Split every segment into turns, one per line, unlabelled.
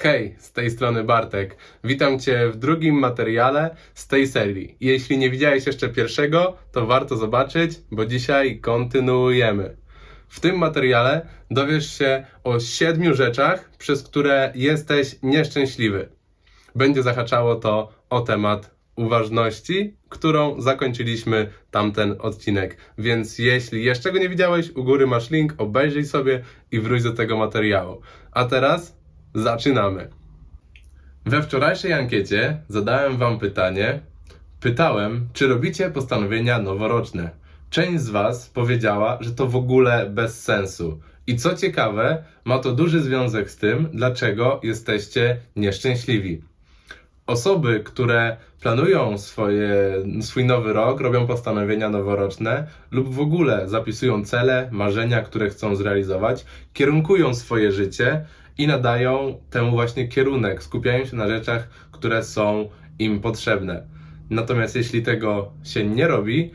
Hej, z tej strony Bartek. Witam Cię w drugim materiale z tej serii. Jeśli nie widziałeś jeszcze pierwszego, to warto zobaczyć, bo dzisiaj kontynuujemy. W tym materiale dowiesz się o siedmiu rzeczach, przez które jesteś nieszczęśliwy. Będzie zahaczało to o temat uważności, którą zakończyliśmy tamten odcinek. Więc jeśli jeszcze go nie widziałeś, u góry masz link, obejrzyj sobie i wróć do tego materiału. A teraz zaczynamy. We wczorajszej ankiecie zadałem Wam pytanie. Pytałem, czy robicie postanowienia noworoczne. Część z Was powiedziała, że to w ogóle bez sensu. I co ciekawe, ma to duży związek z tym, dlaczego jesteście nieszczęśliwi. Osoby, które planują swoje, swój nowy rok, robią postanowienia noworoczne lub w ogóle zapisują cele, marzenia, które chcą zrealizować, kierunkują swoje życie i nadają temu właśnie kierunek, skupiają się na rzeczach, które są im potrzebne. Natomiast jeśli tego się nie robi,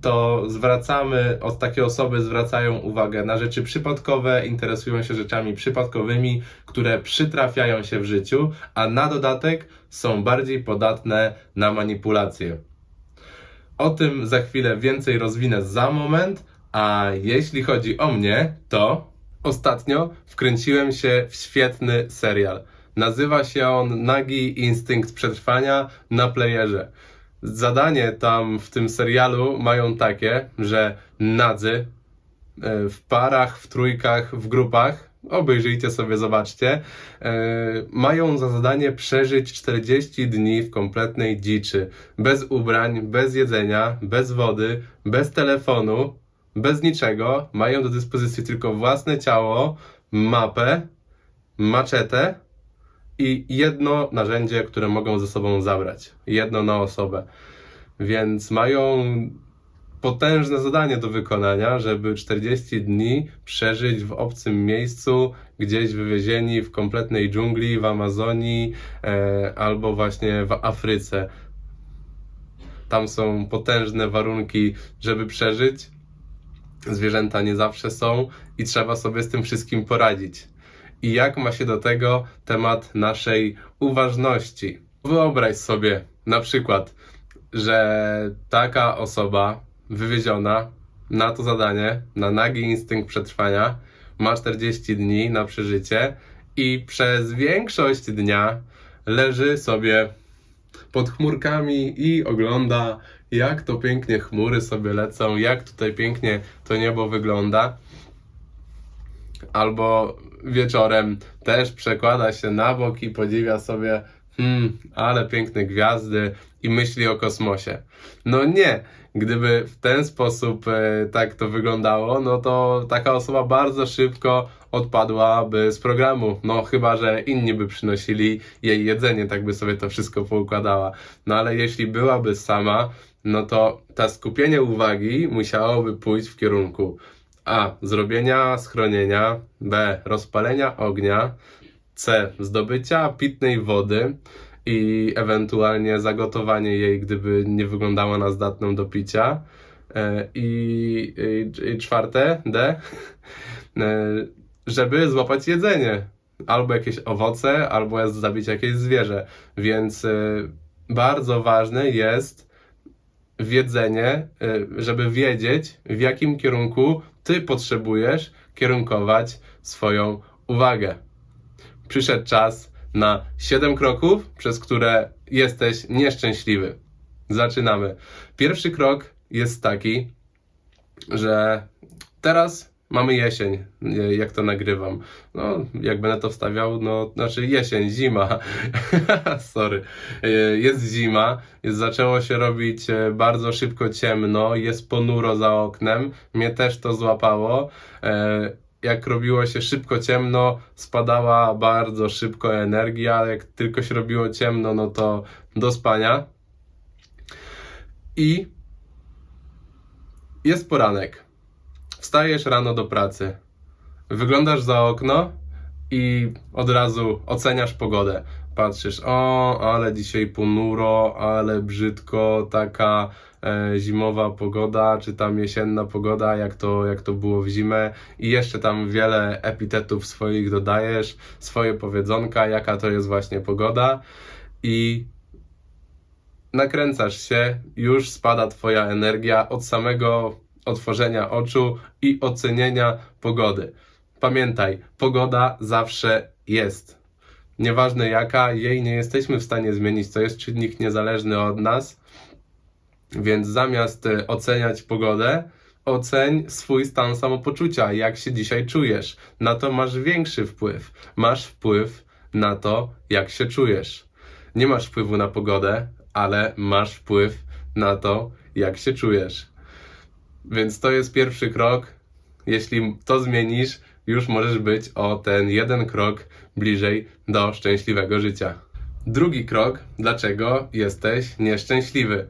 to zwracamy, od takie osoby zwracają uwagę na rzeczy przypadkowe, interesują się rzeczami przypadkowymi, które przytrafiają się w życiu, a na dodatek są bardziej podatne na manipulacje. O tym za chwilę więcej rozwinę za moment, a jeśli chodzi o mnie, to ostatnio wkręciłem się w świetny serial. Nazywa się on Nagi Instynkt Przetrwania na playerze. Zadanie tam w tym serialu mają takie, że nadzy e, w parach, w trójkach, w grupach, obejrzyjcie sobie, zobaczcie, e, mają za zadanie przeżyć 40 dni w kompletnej dziczy, bez ubrań, bez jedzenia, bez wody, bez telefonu, bez niczego. Mają do dyspozycji tylko własne ciało, mapę, maczetę i jedno narzędzie, które mogą ze sobą zabrać. Jedno na osobę. Więc mają potężne zadanie do wykonania, żeby 40 dni przeżyć w obcym miejscu, gdzieś wywiezieni w kompletnej dżungli, w Amazonii e, albo właśnie w Afryce. Tam są potężne warunki, żeby przeżyć. Zwierzęta nie zawsze są i trzeba sobie z tym wszystkim poradzić. I jak ma się do tego temat naszej uważności? Wyobraź sobie na przykład, że taka osoba wywieziona na to zadanie, na nagi instynkt przetrwania, ma 40 dni na przeżycie i przez większość dnia leży sobie pod chmurkami i ogląda, jak to pięknie chmury sobie lecą, jak tutaj pięknie to niebo wygląda. Albo wieczorem też przekłada się na bok i podziwia sobie, hmm, ale piękne gwiazdy i myśli o kosmosie. No nie, gdyby w ten sposób e, tak to wyglądało, no to taka osoba bardzo szybko odpadłaby z programu. No chyba, że inni by przynosili jej jedzenie, tak by sobie to wszystko poukładała. No ale jeśli byłaby sama, no to ta skupienie uwagi musiałoby pójść w kierunku A. Zrobienia schronienia, B. Rozpalenia ognia, C. Zdobycia pitnej wody i ewentualnie zagotowanie jej, gdyby nie wyglądała na zdatną do picia. E, I, i, i czwarte, D. E, Żeby złapać jedzenie. Albo jakieś owoce, albo zabić jakieś zwierzę. Więc e, bardzo ważne jest wiedzenie, żeby wiedzieć, w jakim kierunku ty potrzebujesz kierunkować swoją uwagę. Przyszedł czas na 7 kroków, przez które jesteś nieszczęśliwy. Zaczynamy. Pierwszy krok jest taki, że teraz mamy jesień, y, jak to nagrywam. No, jak będę to wstawiał, no, znaczy jesień, zima. Sorry. Y, Jest zima, zaczęło się robić e, bardzo szybko ciemno, jest ponuro za oknem. Mnie też to złapało. Jak robiło się szybko ciemno, spadała bardzo szybko energia. Jak tylko się robiło ciemno, no to do spania. I jest poranek. Wstajesz rano do pracy. Wyglądasz za okno i od razu oceniasz pogodę. Patrzysz, o, ale dzisiaj ponuro, ale brzydko, taka zimowa pogoda, czy tam jesienna pogoda, jak to, jak to było w zimę i jeszcze tam wiele epitetów swoich dodajesz, swoje powiedzonka, jaka to jest właśnie pogoda i nakręcasz się, już spada Twoja energia od samego otworzenia oczu i ocenienia pogody. Pamiętaj, pogoda zawsze jest. Nieważne jaka, jej nie jesteśmy w stanie zmienić, to jest czynnik niezależny od nas. Więc zamiast e, oceniać pogodę, oceń swój stan samopoczucia, jak się dzisiaj czujesz. Na to masz większy wpływ. Masz wpływ na to, jak się czujesz. Nie masz wpływu na pogodę, ale masz wpływ na to, jak się czujesz. Więc to jest pierwszy krok. Jeśli to zmienisz, już możesz być o ten jeden krok bliżej do szczęśliwego życia. Drugi krok, dlaczego jesteś nieszczęśliwy?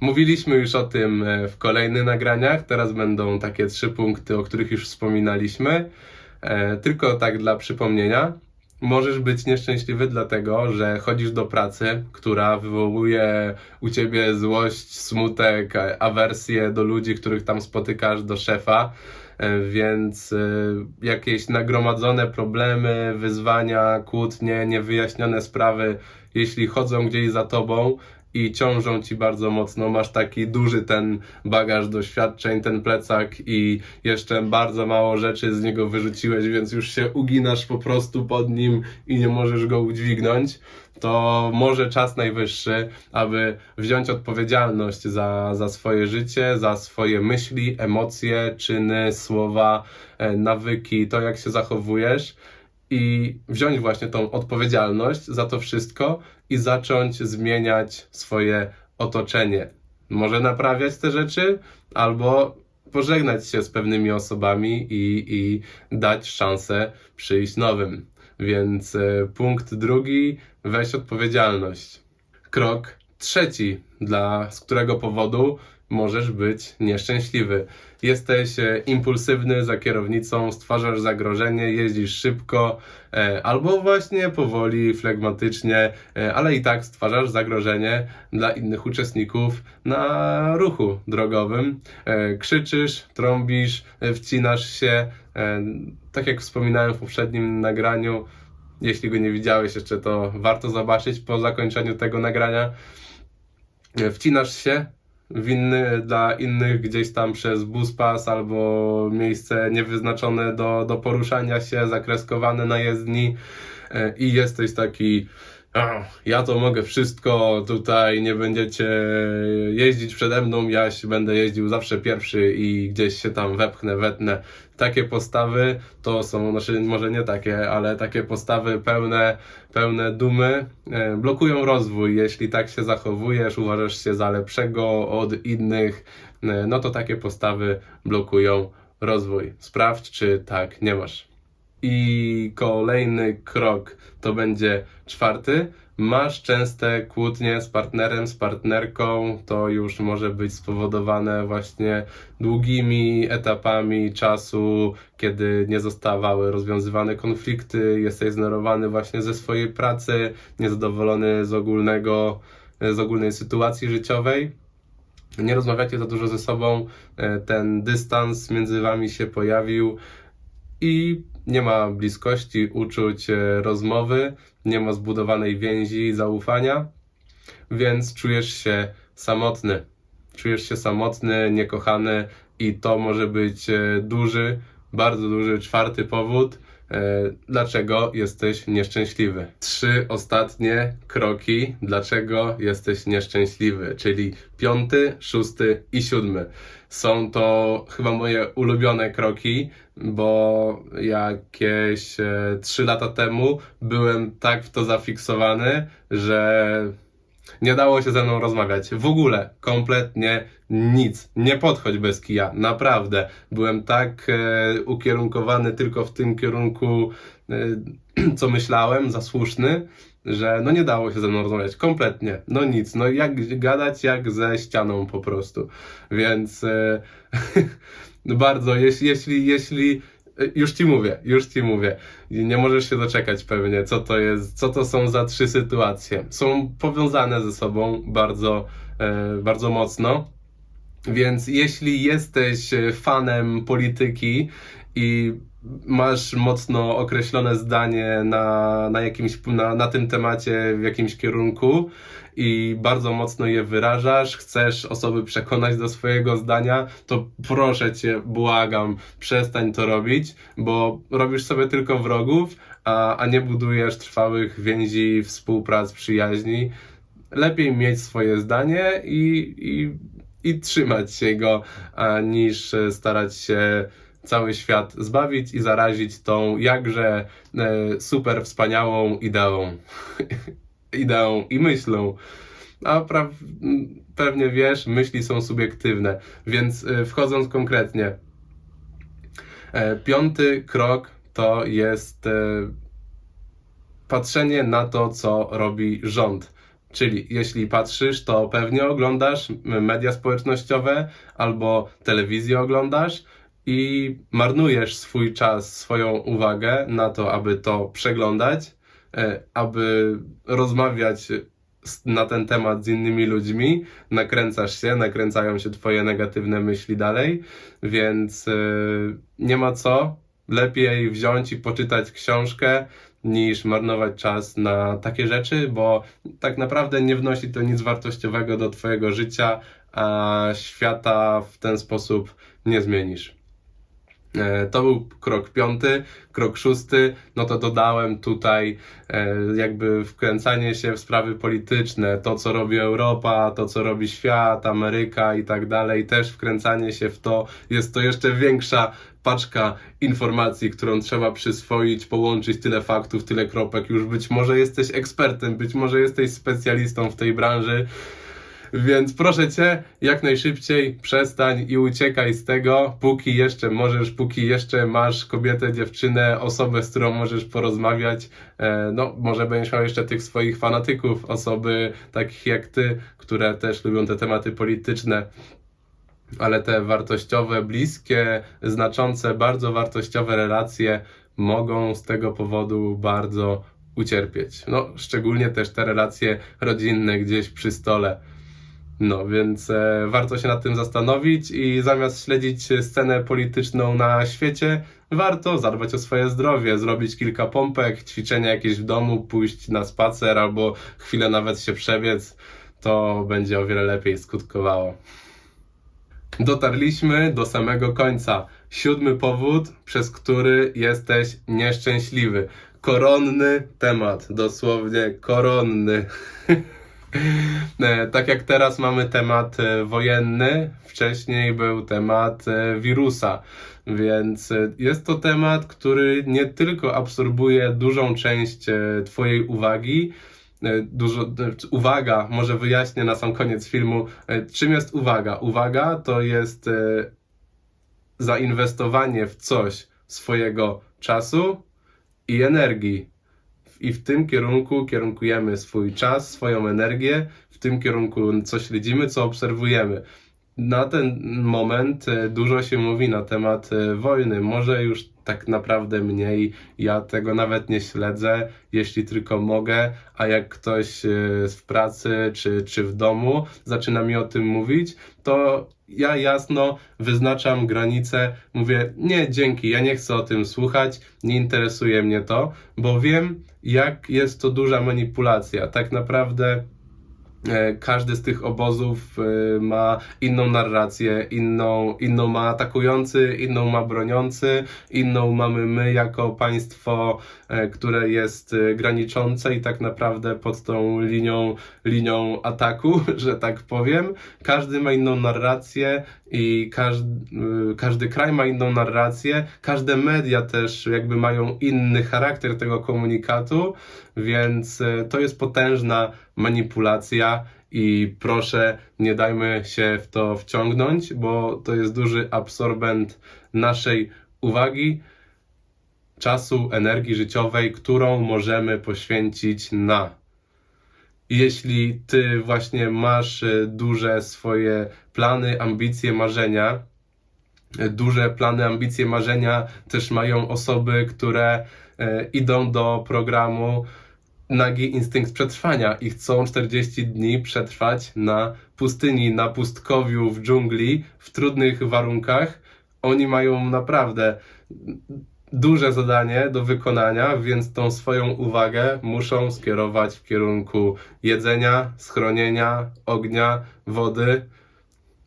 Mówiliśmy już o tym e, w kolejnych nagraniach. Teraz będą takie trzy punkty, o których już wspominaliśmy. E, Tylko tak dla przypomnienia. Możesz być nieszczęśliwy dlatego, że chodzisz do pracy, która wywołuje u ciebie złość, smutek, awersję do ludzi, których tam spotykasz, do szefa. E, Więc jakieś nagromadzone problemy, wyzwania, kłótnie, niewyjaśnione sprawy, jeśli chodzą gdzieś za tobą i ciążą ci bardzo mocno, masz taki duży ten bagaż doświadczeń, ten plecak i jeszcze bardzo mało rzeczy z niego wyrzuciłeś, więc już się uginasz po prostu pod nim i nie możesz go udźwignąć, to może czas najwyższy, aby wziąć odpowiedzialność za, za swoje życie, za swoje myśli, emocje, czyny, słowa, e, nawyki, to jak się zachowujesz i wziąć właśnie tą odpowiedzialność za to wszystko i zacząć zmieniać swoje otoczenie. Może naprawiać te rzeczy, albo pożegnać się z pewnymi osobami i, i dać szansę przyjść nowym. Więc e, punkt drugi, weź odpowiedzialność. Krok trzeci, dla, z którego powodu możesz być nieszczęśliwy. Jesteś e, impulsywny za kierownicą, stwarzasz zagrożenie, jeździsz szybko, e, albo właśnie powoli, flegmatycznie, e, ale i tak stwarzasz zagrożenie dla innych uczestników na ruchu drogowym. Krzyczysz, trąbisz, wcinasz się. Tak jak wspominałem w poprzednim nagraniu, jeśli go nie widziałeś jeszcze, to warto zobaczyć po zakończeniu tego nagrania. Wcinasz się winny dla innych gdzieś tam przez bus pas albo miejsce niewyznaczone do, do poruszania się, zakreskowane na jezdni e, i jesteś taki "A, ja to mogę wszystko, tutaj nie będziecie jeździć przede mną, ja się będę jeździł zawsze pierwszy i gdzieś się tam wepchnę, wetnę. Takie postawy to są, znaczy może nie takie, ale takie postawy pełne, pełne dumy e, blokują rozwój. Jeśli tak się zachowujesz, uważasz się za lepszego od innych, e, no to takie postawy blokują rozwój. Sprawdź, czy tak nie masz. I kolejny krok to będzie czwarty. Masz częste kłótnie z partnerem, z partnerką. To już może być spowodowane właśnie długimi etapami czasu, kiedy nie zostawały rozwiązywane konflikty. Jesteś znerwowany właśnie ze swojej pracy, niezadowolony z ogólnego, z ogólnej sytuacji życiowej nie rozmawiacie za dużo ze sobą, e, ten dystans między wami się pojawił i nie ma bliskości, uczuć, e, rozmowy, nie ma zbudowanej więzi, zaufania, więc czujesz się samotny. Czujesz się samotny, niekochany i to może być e, duży, bardzo duży czwarty powód, dlaczego jesteś nieszczęśliwy. Trzy ostatnie kroki, dlaczego jesteś nieszczęśliwy, czyli piąty, szósty i siódmy. Są to chyba moje ulubione kroki, bo jakieś e, trzy lata temu byłem tak w to zafiksowany, że nie dało się ze mną rozmawiać. W ogóle, kompletnie nic. Nie podchodź bez kija, naprawdę. Byłem tak e, ukierunkowany tylko w tym kierunku, e, co myślałem, za słuszny, że no nie dało się ze mną rozmawiać. Kompletnie. No nic. No jak gadać, jak ze ścianą po prostu. Więc e, bardzo, jeśli, jeśli, jeśli już ci mówię, już ci mówię. Nie możesz się doczekać pewnie, co to jest, co to są za trzy sytuacje. Są powiązane ze sobą bardzo, e, bardzo mocno. Więc jeśli jesteś e, fanem polityki i masz mocno określone zdanie na, na, jakimś, na, na tym temacie w jakimś kierunku i bardzo mocno je wyrażasz, chcesz osoby przekonać do swojego zdania, to proszę cię, błagam, przestań to robić, bo robisz sobie tylko wrogów, a, a nie budujesz trwałych więzi, współprac, przyjaźni. Lepiej mieć swoje zdanie i, i i trzymać się go, a niż starać się cały świat zbawić i zarazić tą jakże e, super wspaniałą ideą. ideą i myślą. A pra pewnie wiesz, myśli są subiektywne, więc e, wchodząc konkretnie, piąty krok to jest patrzenie na to, co robi rząd. Czyli jeśli patrzysz, to pewnie oglądasz media społecznościowe albo telewizję oglądasz i marnujesz swój czas, swoją uwagę na to, aby to przeglądać, e, aby rozmawiać na ten temat z innymi ludźmi, nakręcasz się, nakręcają się twoje negatywne myśli dalej, więc e, nie ma co. Lepiej wziąć i poczytać książkę, niż marnować czas na takie rzeczy, bo tak naprawdę nie wnosi to nic wartościowego do Twojego życia, a świata w ten sposób nie zmienisz. E, to był krok piąty. Krok szósty, no to dodałem tutaj e, jakby wkręcanie się w sprawy polityczne, to co robi Europa, to co robi świat, Ameryka i tak dalej, też wkręcanie się w to. Jest to jeszcze większa paczka informacji, którą trzeba przyswoić, połączyć tyle faktów, tyle kropek. Już być może jesteś ekspertem, być może jesteś specjalistą w tej branży. Więc proszę cię, jak najszybciej przestań i uciekaj z tego, póki jeszcze możesz, póki jeszcze masz kobietę, dziewczynę, osobę, z którą możesz porozmawiać. E, no, może będziesz miał jeszcze tych swoich fanatyków, osoby takich jak ty, które też lubią te tematy polityczne ale te wartościowe, bliskie, znaczące, bardzo wartościowe relacje mogą z tego powodu bardzo ucierpieć. No, szczególnie też te relacje rodzinne gdzieś przy stole. No, więc e, warto się nad tym zastanowić i zamiast śledzić scenę polityczną na świecie, warto zadbać o swoje zdrowie, zrobić kilka pompek, ćwiczenia jakieś w domu, pójść na spacer albo chwilę nawet się przebiec. To będzie o wiele lepiej skutkowało. Dotarliśmy do samego końca. Siódmy powód, przez który jesteś nieszczęśliwy. Koronny temat, dosłownie koronny. E, tak jak teraz mamy temat e, wojenny, wcześniej był temat e, wirusa. Więc jest to temat, który nie tylko absorbuje dużą część Twojej uwagi, dużo, uwaga, może wyjaśnię na sam koniec filmu, czym jest uwaga. Uwaga to jest zainwestowanie w coś swojego czasu i energii i w tym kierunku kierunkujemy swój czas, swoją energię, w tym kierunku co śledzimy, co obserwujemy. Na ten moment e, dużo się mówi na temat e, wojny. Może już tak naprawdę mniej. Ja tego nawet nie śledzę, jeśli tylko mogę, a jak ktoś e, w pracy czy, czy w domu zaczyna mi o tym mówić, to ja jasno wyznaczam granice, mówię nie, dzięki, ja nie chcę o tym słuchać, nie interesuje mnie to, bo wiem, jak jest to duża manipulacja. Tak naprawdę każdy z tych obozów e, ma inną narrację, inną, inną ma atakujący, inną ma broniący, inną mamy my jako państwo, e, które jest graniczące i tak naprawdę pod tą linią, linią ataku, że tak powiem. Każdy ma inną narrację i każdy, każdy kraj ma inną narrację, każde media też jakby mają inny charakter tego komunikatu, więc to jest potężna manipulacja i proszę nie dajmy się w to wciągnąć, bo to jest duży absorbent naszej uwagi, czasu, energii życiowej, którą możemy poświęcić na. Jeśli ty właśnie masz e, duże swoje plany, ambicje, marzenia, e, duże plany, ambicje, marzenia też mają osoby, które e, idą do programu nagi instynkt przetrwania i chcą 40 dni przetrwać na pustyni, na pustkowiu, w dżungli, w trudnych warunkach. Oni mają naprawdę duże zadanie do wykonania, więc tą swoją uwagę muszą skierować w kierunku jedzenia, schronienia, ognia, wody.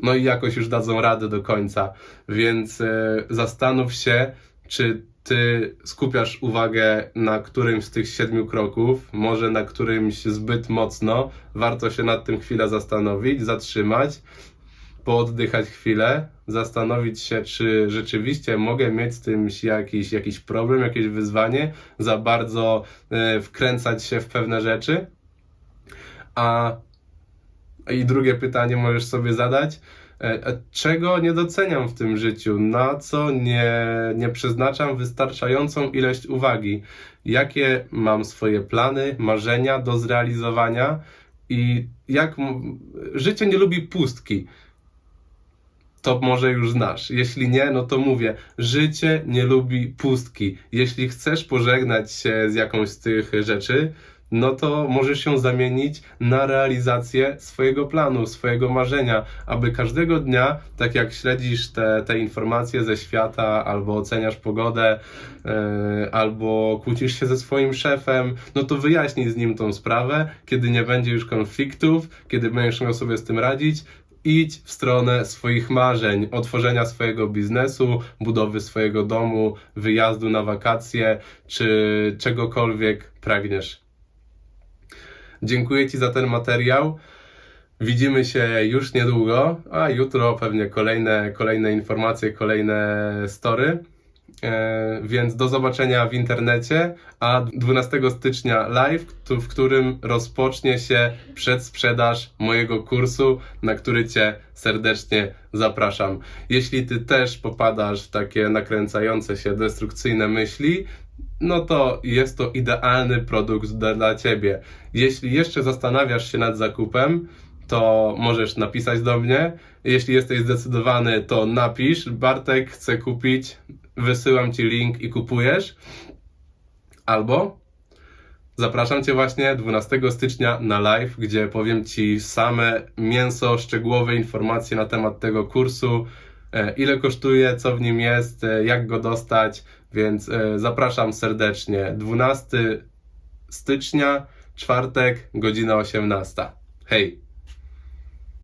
No i jakoś już dadzą radę do końca. Więc e, zastanów się, czy ty skupiasz uwagę na którymś z tych siedmiu kroków, może na którymś zbyt mocno. Warto się nad tym chwilę zastanowić, zatrzymać, pooddychać chwilę, zastanowić się, czy rzeczywiście mogę mieć z tym jakiś, jakiś problem, jakieś wyzwanie, za bardzo e, wkręcać się w pewne rzeczy. A i drugie pytanie możesz sobie zadać. E, Czego nie doceniam w tym życiu? Na co nie, nie przeznaczam wystarczającą ilość uwagi? Jakie mam swoje plany, marzenia do zrealizowania? I jak życie nie lubi pustki. To może już znasz. Jeśli nie, no to mówię, życie nie lubi pustki. Jeśli chcesz pożegnać się z jakąś z tych rzeczy, no to możesz się zamienić na realizację swojego planu, swojego marzenia, aby każdego dnia, tak jak śledzisz te, te informacje ze świata, albo oceniasz pogodę, e, albo kłócisz się ze swoim szefem, no to wyjaśnij z nim tą sprawę, kiedy nie będzie już konfliktów, kiedy będziesz miał sobie z tym radzić, idź w stronę swoich marzeń, otworzenia swojego biznesu, budowy swojego domu, wyjazdu na wakacje, czy czegokolwiek pragniesz. Dziękuję Ci za ten materiał. Widzimy się już niedługo, a jutro pewnie kolejne, kolejne informacje, kolejne story. E, więc do zobaczenia w internecie, a 12 stycznia live, w którym rozpocznie się przedsprzedaż mojego kursu, na który Cię serdecznie zapraszam. Jeśli Ty też popadasz w takie nakręcające się destrukcyjne myśli, no to jest to idealny produkt dla, Ciebie. Jeśli jeszcze zastanawiasz się nad zakupem, to możesz napisać do mnie. Jeśli jesteś zdecydowany, to napisz. Bartek chce kupić, wysyłam Ci link i kupujesz. Albo zapraszam Cię właśnie 12 stycznia na live, gdzie powiem Ci same mięso, szczegółowe informacje na temat tego kursu, e, ile kosztuje, co w nim jest, e, jak go dostać, więc e, zapraszam serdecznie. 12 stycznia, czwartek, godzina 18. Hej!